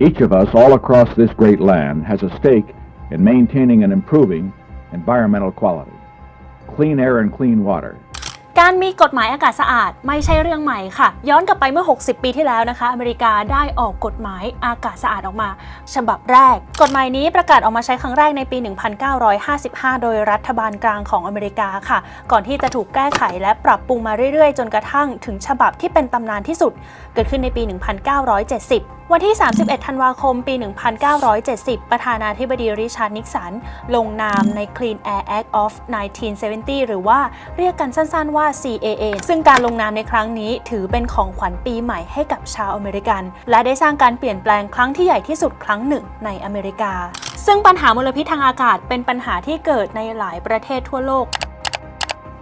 Each of us all across this great land has a stake in maintaining and improving environmental quality. Clean air and clean water การมีกฎหมายอากาศสะอาดไม่ใช่เรื่องใหม่ค่ะ ย้อนกลับไปเมื่อ 60 ปีที่แล้วนะคะ อเมริกาได้ออกกฎหมายอากาศสะอาดออกมา ฉบับแรก กฎหมายนี้ประกาศออกมาใช้ครั้งแรกในปี 1955 โดยรัฐบาลกลางของอเมริกาค่ะ ก่อนที่จะถูกแก้ไขและปรับปรุงมาเรื่อยๆ จนกระทั่งถึงฉบับที่เป็นตำนานที่สุด เกิดขึ้นในปี 1970วันที่ 31 ธันวาคม ปี 1970 ประธานาธิบดีริชาร์ด นิกสัน ลงนามใน Clean Air Act of 1970 หรือว่าเรียกกันสั้นๆว่า CAA ซึ่งการลงนามในครั้งนี้ถือเป็นของขวัญปีใหม่ให้กับชาวอเมริกัน และได้สร้างการเปลี่ยนแปลงครั้งที่ใหญ่ที่สุดครั้งหนึ่งในอเมริกา ซึ่งปัญหามลพิษทางอากาศเป็นปัญหาที่เกิดในหลายประเทศทั่วโลก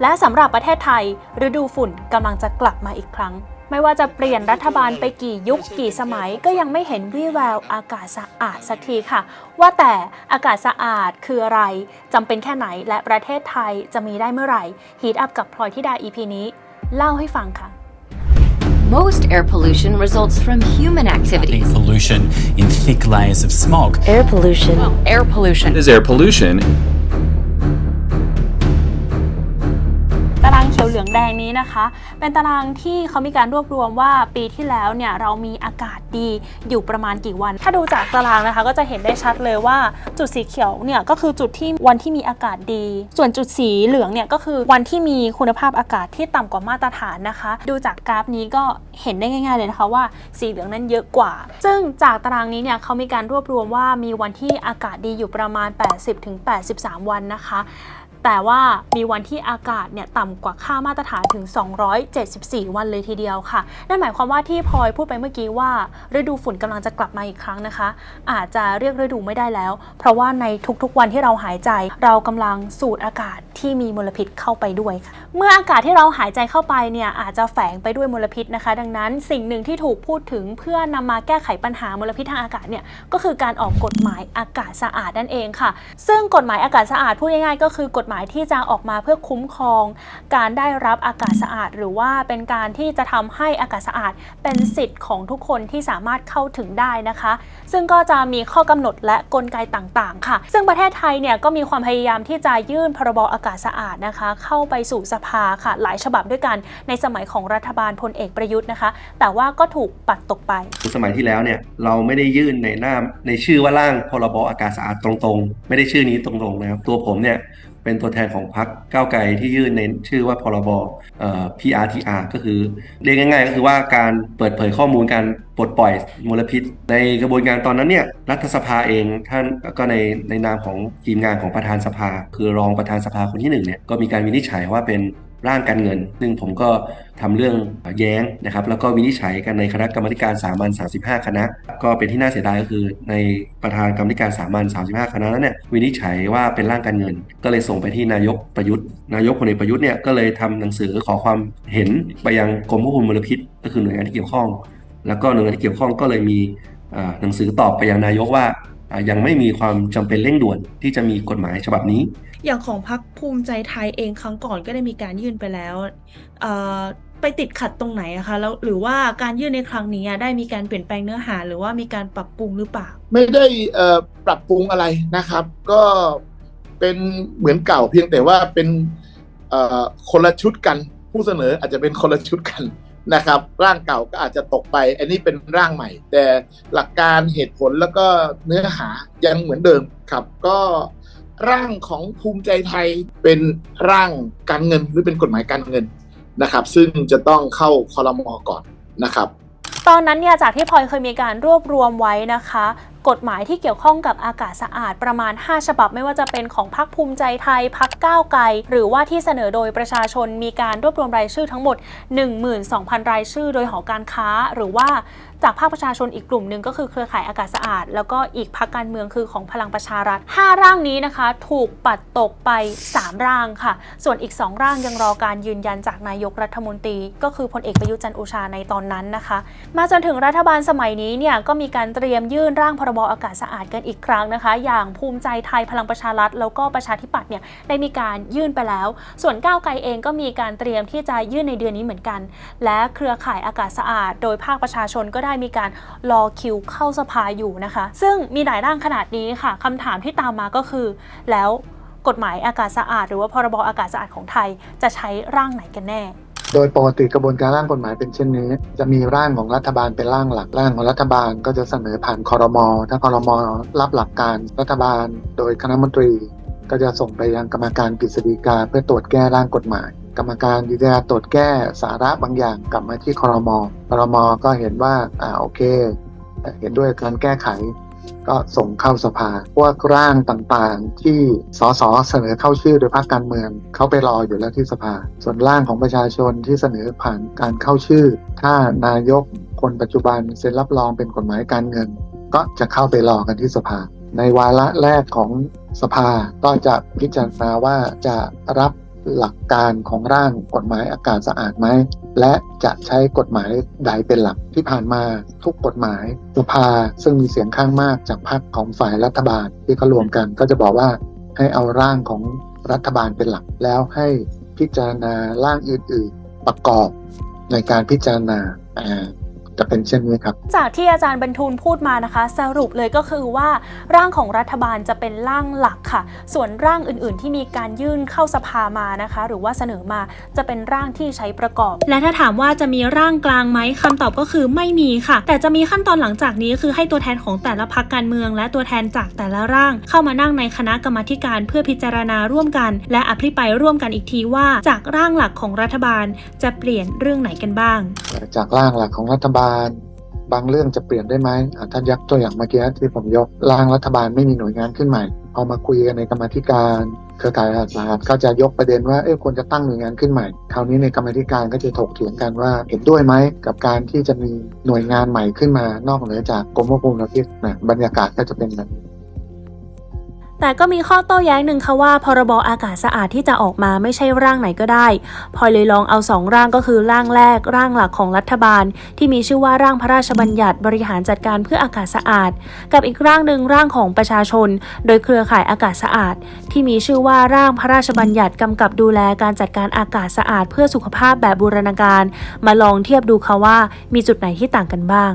และสำหรับประเทศไทยฤดูฝุ่นกำลังจะกลับมาอีกครั้ง ไม่ว่าจะเปลี่ยนรัฐบาลไปกี่ยุคกี่สมัยก็ยังไม่เห็นวี่แววอากาศสะอาดสักทีค่ะ ว่าแต่อากาศสะอาดคืออะไร จำเป็นแค่ไหนและประเทศไทยจะมีได้เมื่อไหร่ฮีทอัพกับพลอยทิดา EP นี้ เล่าให้ฟังค่ะ Most air pollution results from human activities. pollution in thick layers of smog. Air pollution. Air pollution. is air pollution องแดงนี้นะคะ เป็นตารางที่เขามีการรวบรวมว่าปีที่แล้วเนี่ยเรามีอากาศดีอยู่ประมาณกี่วัน ถ้าดูจากตารางนะคะก็จะเห็นได้ชัดเลยว่าจุดสีเขียวเนี่ยก็คือจุดที่วันที่มีอากาศดี ส่วนจุดสีเหลืองเนี่ยก็คือวันที่มีคุณภาพอากาศที่ต่ำกว่ามาตรฐานนะคะ ดูจากกราฟนี้ก็เห็นได้ง่าย ๆเลยนะคะว่าสีเหลืองนั้นเยอะกว่า ซึ่งจากตารางนี้เนี่ยเขามีการรวบรวมว่ามีวันที่อากาศดีอยู่ประมาณ 80-83 วันนะคะ แต่ว่ามีวันที่อากาศเนี่ยต่ำกว่าค่ามาตรฐานถึง 274 วันเลยทีเดียวค่ะ นั่นหมายความว่าที่พลอยพูดไปเมื่อกี้ว่า ฤดูฝุ่นกำลังจะกลับมาอีกครั้งนะคะ อาจจะเรียกฤดูไม่ได้แล้ว เพราะว่าในทุกๆวันที่เราหายใจ เรากำลังสูดอากาศที่มีมลพิษเข้าไปด้วยค่ะ เมื่ออากาศที่เราหายใจเข้าไปเนี่ยอาจจะแฝงไปด้วยมลพิษนะคะ ดังนั้นสิ่งหนึ่งที่ถูกพูดถึงเพื่อนำมาแก้ไขปัญหามลพิษทางอากาศเนี่ยก็คือการออกกฎหมายอากาศสะอาดนั่นเองค่ะ ซึ่งกฎหมายอากาศสะอาดพูดง่ายๆก็คือกฎหมายที่จะออกมาเพื่อคุ้มครอง การได้รับอากาศสะอาด หรือว่าเป็นการที่จะทำให้อากาศสะอาด เป็นสิทธิ์ของทุกคนที่สามารถเข้าถึงได้นะคะ ซึ่งก็จะมีข้อกำหนดและกลไกต่างๆ ค่ะ ซึ่งประเทศไทยเนี่ยก็มีความพยายามที่จะยื่นพรบอากาศสะอาดนะคะ เข้าไปสู่สภาค่ะ หลายฉบับด้วยกันในสมัยของรัฐบาลพลเอกประยุทธ์นะคะ แต่ว่าก็ถูกปัดตกไป สมัยที่แล้วเนี่ยเราไม่ได้ยื่นในหน้าในชื่อว่าร่างพรบอากาศสะอาดตรงๆ ไม่ได้ชื่อนี้ตรงๆนะครับตัวผมเนี่ย เป็นตัวแทนของพรรคก้าวไกลที่ยื่นในชื่อว่าพรบเอ่อ PRTR ก็คือ เรียกง่ายๆ ก็คือว่าการเปิดเผยข้อมูลการปลดปล่อยมลพิษ ในกระบวนการตอนนั้นเนี่ยรัฐสภาเองท่านก็ในในนามของทีมงานของประธานสภา คือรองประธานสภาคนที่หนึ่งเนี่ยก็มีการวินิจฉัยว่าเป็น ร่างการเงิน ซึ่งผมก็ทำเรื่องแย้งนะครับ แล้วก็วินิจฉัยกันในคณะกรรมการสามัญ35 คณะ ก็เป็นที่น่าเสียดายก็คือ ในประธานกรรมการสามัญ35 คณะนั้นเนี่ยวินิจฉัยว่าเป็นร่างการเงิน ก็เลยส่งไปที่นายกประยุทธ์ นายกพลเอกประยุทธ์เนี่ยก็เลยทำหนังสือขอความเห็นไปยังกรมควบคุมมลพิษ ก็คือหน่วยงานที่เกี่ยวข้อง แล้วก็หน่วยงานที่เกี่ยวข้องก็เลยมีหนังสือตอบไปยังนายกว่า ยังไม่มีความจำเป็นเร่งด่วนที่จะมีกฎหมายฉบับนี้ อย่างของพรรคภูมิใจไทยเองครั้งก่อนก็ได้มีการยื่นไปแล้วเอ่อไปติดขัดตรงไหนอะคะแล้วหรือว่าการยื่นในครั้งนี้อะได้มีการเปลี่ยนแปลงเนื้อหา หรือว่ามีการปรับปรุงหรือเปล่า ไม่ได้เอ่อปรับปรุงอะไรนะครับ ก็เป็นเหมือนเก่าเพียงแต่ว่าเป็นเอ่อคนละชุดกัน ผู้เสนออาจจะเป็นคนละชุดกัน นะครับ ร่างเก่าก็อาจจะตกไป อันนี้เป็นร่างใหม่ แต่หลักการเหตุผลแล้วก็เนื้อหายังเหมือนเดิมครับ ก็ร่างของภูมิใจไทยเป็นร่างการเงินหรือเป็นกฎหมายการเงินนะครับ ซึ่งจะต้องเข้าคอรมอก่อนนะครับตอนนั้นเนี่ยจากที่พลอยเคยมีการรวบรวมไว้นะคะ กฎหมายที่เกี่ยวข้องกับอากาศสะอาดประมาณ 5 ฉบับไม่ว่าจะเป็นของพรรคภูมิใจไทยพรรคก้าวไกล หรือว่าที่เสนอโดยประชาชนมีการรวบรวมรายชื่อทั้งหมด 12,000 รายชื่อโดยหอการค้า หรือว่าจากภาคประชาชนอีกกลุ่มหนึ่งก็คือเครือข่ายอากาศสะอาด แล้วก็อีกพรรคการเมืองคือของพลังประชารัฐ 5 ร่างนี้นะคะ ถูกปัดตกไป 3 ร่างค่ะ ส่วนอีก 2 ร่างยังรอการยืนยันจากนายกรัฐมนตรี ก็คือพลเอกประยุจันทร์โอชาในตอนนั้นนะคะ มาจนถึงรัฐบาลสมัยนี้เนี่ยก็มีการเตรียมยื่นร่างพรบบอากาศสะอาดกันอีกครั้งนะคะ อย่างภูมิใจไทยพลังประชารัฐ แล้วก็ประชาธิปัตย์เนี่ยได้มีการยื่นไปแล้ว ส่วนก้าวไกลเองก็มีการเตรียมที่จะยื่นในเดือนนี้เหมือนกัน และเครือข่ายอากาศสะอาด โดยภาคประชาชนก็ได้มีการรอคิวเข้าสภาอยู่นะคะ ซึ่งมีหลายร่างขนาดนี้ค่ะคำถามที่ตามมาก็คือ แล้วกฎหมายอากาศสะอาด หรือว่าพรบอากาศสะอาดของไทยจะใช้ร่างไหนกันแน่ โดยปกติกระบวนการร่างกฎหมายเป็นเช่นนี้ จะมีร่างของรัฐบาลเป็นร่างหลักร่างของรัฐบาลก็จะเสนอผ่านคอรมอถ้าคอรมอรับหลักการรัฐบาล โดยคณะมนตรี ก็จะส่งไปยังกรรมการกฤษฎีกาเพื่อตรวจแก้ร่างกฎหมาย กรรมการดีกาตรวจแก้สาระบางอย่างกลับมาที่คอรมอคอรมอก็เห็นว่าอ่าโอเค เห็นด้วยการแก้ไข ก็ส่งเข้าสภา พวกร่างต่างๆ ที่สสเสนอเข้าชื่อโดยพรรคการเมืองเขาไปรออยู่แล้วที่สภา ส่วนร่างของประชาชนที่เสนอผ่านการเข้าชื่อ ถ้านายกคนปัจจุบันเซ็นรับรองเป็นกฎหมายการเงิน ก็จะเข้าไปรอกันที่สภา ในวาระแรกของสภาก็จะพิจารณาว่าจะรับ หลักการของร่างกฎหมายอากาศสะอาดไหม และจะใช้กฎหมายใดเป็นหลักที่ผ่านมาทุกกฎหมายสภาซึ่งมีเสียงข้างมากจากพรรคของฝ่ายรัฐบาลที่เขารวมกันก็จะบอกว่าให้เอาร่างของรัฐบาลเป็นหลัก แล้วให้พิจารณาร่างอื่น ๆ ประกอบในการพิจารณา จะเป็นเช่นนี้ครับ จากที่อาจารย์บรรทูลพูดมานะคะ สรุปเลยก็คือว่าร่างของรัฐบาลจะเป็นร่างหลักค่ะ ส่วนร่างอื่น ๆ ที่มีการยื่นเข้าสภามานะคะ หรือว่าเสนอมาจะเป็นร่างที่ใช้ประกอบ และถ้าถามว่าจะมีร่างกลางไหมคำตอบก็คือไม่มีค่ะ แต่จะมีขั้นตอนหลังจากนี้คือให้ตัวแทนของแต่ละพรรคการเมือง และตัวแทนจากแต่ละร่าง เข้ามานั่งในคณะกรรมาธิการเพื่อพิจารณาร่วมกัน และอภิปรายร่วมกันอีกทีว่า จากร่างหลักของรัฐบาลจะเปลี่ยนเรื่องไหนกันบ้าง จากร่างหลักของรัฐบาลบางเรื่องจะเปลี่ยนได้ไหมท่านยักตัวอย่างเมื่อกี้ที่ผมยกร่างรัฐบาลไม่มีหน่วยงานขึ้นใหม่ เอามาคุยกันในกรรมธิการเครือข่ายอาสาก็จะยกประเด็นว่าเอ้ควรจะตั้งหน่วยงานขึ้นใหม่ คราวนี้ในกรรมธิการก็จะถกเถียงกันว่า เห็นด้วยไหมกับการที่จะมีหน่วยงานใหม่ขึ้นมานอกเหนือจากกรมควบคุมมลพิษนะบรรยากาศก็จะเป็นแบบนี้ แต่ก็มีข้อโต้แย้งหนึ่งค่ะว่าพรบอากาศสะอาดที่จะออกมาไม่ใช่ร่างไหนก็ได้พลอยเลยลองเอาสองร่างก็คือร่างแรก ร่างหลักของรัฐบาล ที่มีชื่อว่าร่างพระราชบัญญัติบริหารจัดการเพื่ออากาศสะอาด กับอีกร่างหนึ่งร่างของประชาชน โดยเครือข่ายอากาศสะอาด ที่มีชื่อว่าร่างพระราชบัญญัติกำกับดูแลการจัดการอากาศสะอาด เพื่อสุขภาพแบบบูรณาการ มาลองเทียบดูค่ะว่ามีจุดไหนที่ต่างกันบ้าง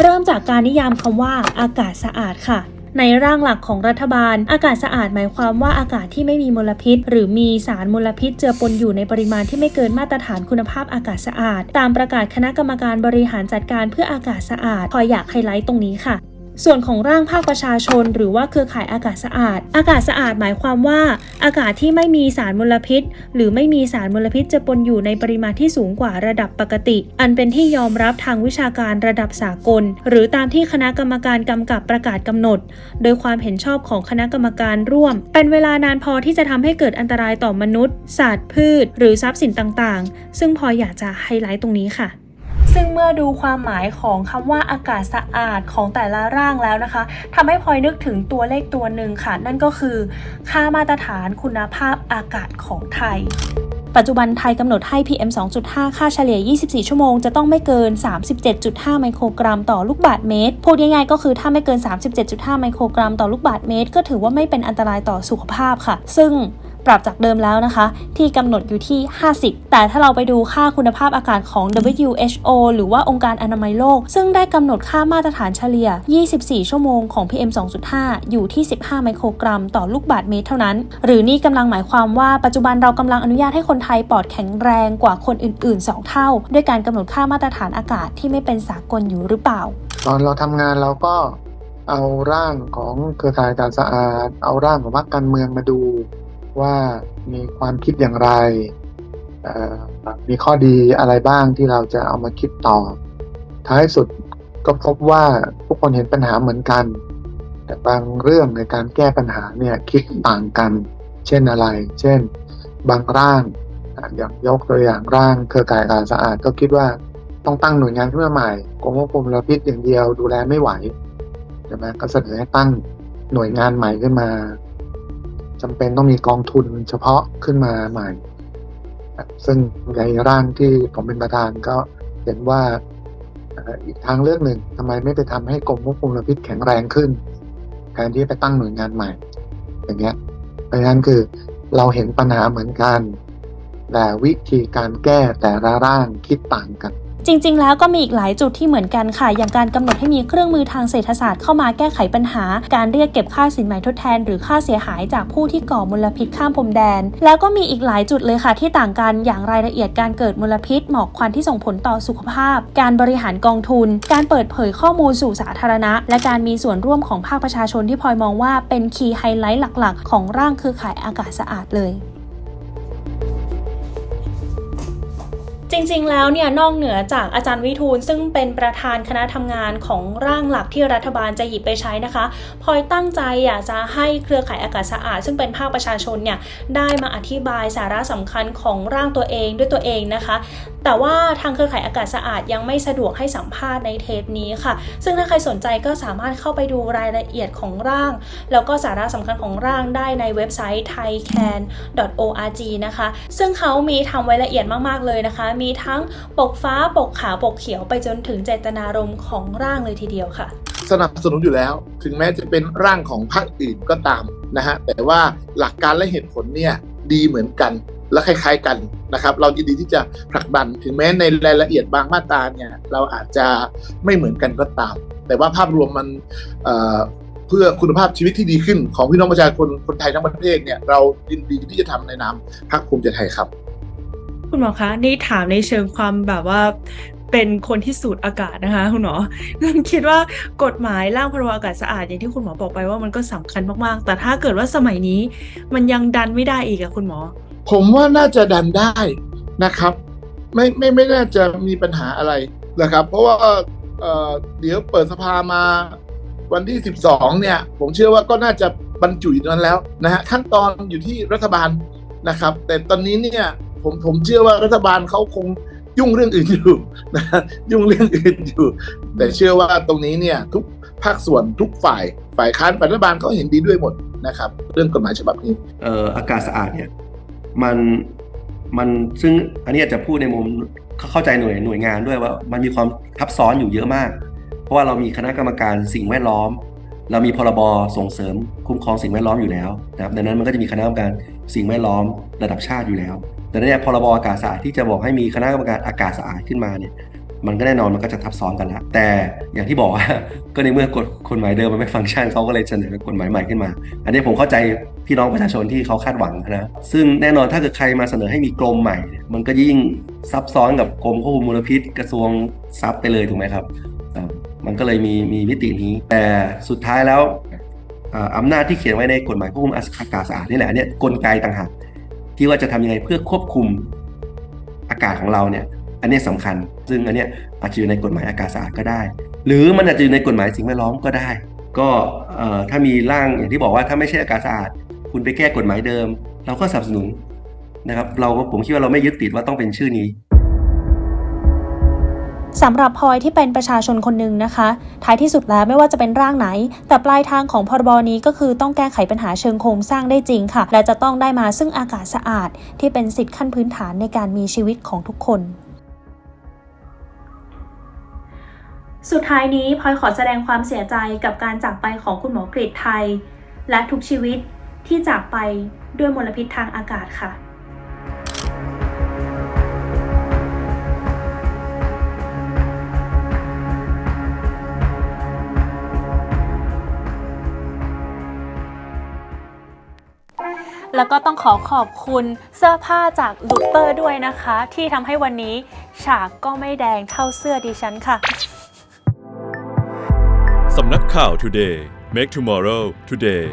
เริ่มจากการนิยามคำว่าอากาศสะอาดค่ะ ในร่างหลักของรัฐบาล อากาศสะอาดหมายความว่าอากาศที่ไม่มีมลพิษ หรือมีสารมลพิษเจือปนอยู่ในปริมาณที่ไม่เกินมาตรฐานคุณภาพอากาศสะอาด ตามประกาศคณะกรรมการบริหารจัดการเพื่ออากาศสะอาดพออยากไฮไลท์ตรงนี้ค่ะ ส่วนของร่างภาคประชาชน หรือว่าเครือข่ายอากาศสะอาด อากาศสะอาดหมายความว่า อากาศที่ไม่มีสารมลพิษ หรือไม่มีสารมลพิษจะปนอยู่ในปริมาณที่สูงกว่าระดับปกติ อันเป็นที่ยอมรับทางวิชาการระดับสากล หรือตามที่คณะกรรมการกำกับประกาศกำหนด โดยความเห็นชอบของคณะกรรมการร่วม เป็นเวลานานพอที่จะทำให้เกิดอันตรายต่อมนุษย์ สัตว์ พืช หรือทรัพย์สินต่างๆ ซึ่งพออยากจะไฮไลท์ตรงนี้ค่ะ ซึ่งเมื่อดูความหมายของคำว่าอากาศสะอาดของแต่ละร่างแล้วนะคะทำให้พลอยนึกถึงตัวเลขตัวหนึ่งค่ะ นั่นก็คือ ค่ามาตรฐานคุณภาพอากาศของไทยปัจจุบันไทยกำหนดให้ PM 2.5 ค่าเฉลี่ย 24 ชั่วโมง จะต้องไม่เกิน 37.5 ไมโครกรัมต่อลูกบาศก์เมตร พูดง่ายๆก็คือถ้าไม่เกิน 37.5 ไมโครกรัมต่อลูกบาศก์เมตร ก็ถือว่าไม่เป็นอันตรายต่อสุขภาพค่ะ ซึ่ง ปรับจากเดิมแล้วนะคะ ที่กำหนดอยู่ที่ 50 แต่ถ้าเราไปดูค่าคุณภาพอากาศของ WHO หรือว่าองค์การอนามัยโลก ซึ่งได้กำหนดค่ามาตรฐานเฉลี่ย 24 ชั่วโมงของ PM 2.5 อยู่ที่ 15 ไมโครกรัม ต่อลูกบาศก์เมตรเท่านั้น หรือนี่กำลังหมายความว่าปัจจุบันเรากำลังอนุญาตให้คนไทยปอดแข็งแรงกว่าคนอื่น ๆ 2 เท่า ด้วยการกำหนดค่ามาตรฐานอากาศที่ไม่เป็นสากลอยู่หรือเปล่า ตอนเราทำงานเราก็เอาร่างของเครือข่ายการสะอาด เอาร่างของพรรคการเมืองมาดู ว่ามีความคิดอย่างไร มีข้อดีอะไรบ้างที่เราจะเอามาคิดต่อ ท้ายสุดก็พบว่าทุกคนเห็นปัญหาเหมือนกัน แต่บางเรื่องในการแก้ปัญหาเนี่ยคิดต่างกัน เช่นอะไร เช่น บางร่างอะอย่างยกตัวอย่างร่างเครือข่ายการสะอาดก็คิดว่าต้องตั้งหน่วยงานขึ้นมาใหม่กรมควบคุมมลพิษอย่างเดียวดูแลไม่ไหวใช่ไหมก็เสนอให้ตั้งหน่วยงานใหม่ขึ้นมา จำเป็นต้องมีกองทุนเฉพาะขึ้นมาใหม่ ซึ่งในร่างที่ผมเป็นประธานก็เห็นว่าอีกทางเลือกหนึ่งทำไมไม่ไปทำให้กรมควบคุมมลพิษแข็งแรงขึ้นแทนที่ไปตั้งหน่วยงานใหม่ อย่างเงี้ยเพราะฉะนั้นคือเราเห็นปัญหาเหมือนกัน แต่วิธีการแก้แต่ละร่างคิดต่างกัน จริง ๆ แล้วก็มีอีกหลายจุดที่เหมือนกันค่ะ อย่างการกำหนดให้มีเครื่องมือทางเศรษฐศาสตร์เข้ามาแก้ไขปัญหา การเรียกเก็บค่าสินไหมทดแทน หรือค่าเสียหายจากผู้ที่ก่อมลพิษข้ามพรมแดน แล้วก็มีอีกหลายจุดเลยค่ะ ที่ต่างกันอย่างรายละเอียดการเกิดมลพิษ หมอกควันที่ส่งผลต่อสุขภาพ การบริหารกองทุน การเปิดเผยข้อมูลสู่สาธารณะ และการมีส่วนร่วมของภาคประชาชนที่พลอยมองว่าเป็นคีย์ไฮไลท์หลัก ๆ ของร่างเครือข่ายอากาศสะอาดเลย จริงๆ แล้วเนี่ยนอกเหนือจากอาจารย์วิทูลซึ่งเป็นประธานคณะทำงานของร่างหลักที่รัฐบาลจะหยิบไปใช้นะคะพลอยตั้งใจอยากจะให้เครือข่ายอากาศสะอาด ซึ่งเป็นภาคประชาชนเนี่ยได้มาอธิบายสาระสำคัญของร่างตัวเองด้วยตัวเองนะคะ แต่ว่าทางเครือข่ายอากาศสะอาดยังไม่สะดวกให้สัมภาษณ์ในเทปนี้ค่ะ ซึ่งถ้าใครสนใจก็สามารถเข้าไปดูรายละเอียดของร่าง แล้วก็สาระสำคัญของร่างได้ในเว็บไซต์ thaican.org นะคะซึ่งเขามีทำไว้ละเอียดมากๆเลยนะคะมีทั้งปกฟ้าปกขาวปกเขียวไปจนถึงเจตนารมณ์ของร่างเลยทีเดียวค่ะ สนับสนุนอยู่แล้ว ถึงแม้จะเป็นร่างของพรรคอื่นก็ตามนะฮะแต่ว่าหลักการและเหตุผลเนี่ยดีเหมือนกันและคล้ายๆกันนะครับเรายินดีที่จะผลักดันถึงแม้ในรายละเอียดบางมาตราเนี่ยเราอาจจะไม่เหมือนกันก็ตาม แต่ว่าภาพรวมมันเเพื่อคุณภาพชีวิตที่ดีขึ้นของพี่น้องประชาชนคนไทยทั้งประเทศเนี่ยเรายินดีที่จะทำในนามพรรคภูมิใจไทยครับ คุณหมอคะนี่ถามในเชิงความแบบว่าเป็นคนที่สูดอากาศนะคะ คุณหมอคิดว่ากฎหมายร่างพรบอากาศสะอาดอย่างที่คุณหมอบอกไปว่ามันก็สำคัญมากๆ แต่ถ้าเกิดว่าสมัยนี้มันยังดันไม่ได้อีกอะคุณหมอ ผมว่าน่าจะดันได้นะครับ ไม่ไม่ไม่น่าจะมีปัญหาอะไรนะครับ เพราะว่าเเดี๋ยวเปิดสภามาวันที่ 12 เนี่ย ผมเชื่อว่าก็น่าจะบรรจุอยู่นั้นแล้วนะฮะขั้นตอนอยู่ที่รัฐบาลนะครับ แต่ตอนนี้เนี่ย ผมผมเชื่อว่ารัฐบาลเขาคงยุ่งเรื่องอื่นอยู่นะยุ่งเรื่องอื่นอยู่ แต่เชื่อว่าตรงนี้เนี่ยทุกภาคส่วนทุกฝ่าย ฝ่ายค้านฝ่ายรัฐบาลเขาเห็นดีด้วยหมดนะครับ เรื่องกฎหมายฉบับนี้เอ่ออากาศสะอาดเนี่ยมันมันซึ่งอันนี้อาจจะพูดในมุมเข้าใจหน่วยหน่วยงานด้วยว่ามันมีความทับซ้อนอยู่เยอะมาก เพราะว่าเรามีคณะกรรมการสิ่งแวดล้อม เรามีพรบส่งเสริมคุ้มครองสิ่งแวดล้อมอยู่แล้วนะครับดังนั้นมันก็จะมีคณะกรรมการสิ่งแวดล้อมระดับชาติอยู่แล้วดังนั้นเนี่ยพรบอากาศสะอาดที่จะบอกให้มีคณะกรรมการอากาศสะอาดขึ้นมาเนี่ยมันก็แน่นอนมันก็จะทับซ้อนกันแล้วแต่อย่างที่บอกว่าก็ในเมื่อกฎกฎหมายเดิมมันไม่ฟังก์ชันเขาก็เลยเสนอกฎหมายใหม่ขึ้นมา อันนี้ผมเข้าใจพี่น้องประชาชนที่เขาคาดหวังนะซึ่งแน่นอนถ้าเกิดใครมาเสนอให้มีกรมใหม่ มันก็ยิ่งซับซ้อนกับกรมควบคุมมลพิษกระทรวงทรัพย์ไปเลยถูกไหมครับ มันก็เลยมีมีมิตินี้ แต่สุดท้ายแล้วอำนาจที่เขียนไว้ในกฎหมายควบคุมอากาศสะอาดนี่แหละเนี่ยกลไกต่างหากที่ว่าจะทำยังไงเพื่อควบคุมอากาศของเราเนี่ยอันนี้สำคัญ ซึ่งอันเนี้ยอาจจะอยู่ในกฎหมายอากาศสะอาดก็ได้ หรือมันอาจจะอยู่ในกฎหมายสิ่งแวดล้อมก็ได้ ก็ถ้ามีร่างอย่างที่บอกว่าถ้าไม่ใช่อากาศสะอาด คุณไปแก้กฎหมายเดิม เราก็สนับสนุนนะครับเราก็ผมคิดว่าเราไม่ยึดติดว่าต้องเป็นชื่อนี้ สำหรับพลอยที่เป็นประชาชนคนหนึ่งนะคะ ท้ายที่สุดแล้วไม่ว่าจะเป็นร่างไหน แต่ปลายทางของพรบนี้ก็คือต้องแก้ไขปัญหาเชิงโครงสร้างได้จริงค่ะ และจะต้องได้มาซึ่งอากาศสะอาด ที่เป็นสิทธิขั้นพื้นฐานในการมีชีวิตของทุกคน สุดท้ายนี้พลอยขอแสดงความเสียใจกับการจากไปของคุณหมอกฤษไทย และทุกชีวิตที่จากไปด้วยมลพิษทางอากาศค่ะ แล้วก็ต้องขอขอบคุณเสื้อผ้าจากลูเตอร์ด้วยนะคะ ที่ทำให้วันนี้ฉากก็ไม่แดงเท่าเสื้อดิฉันค่ะ สำนักข่าว Today Make Tomorrow Today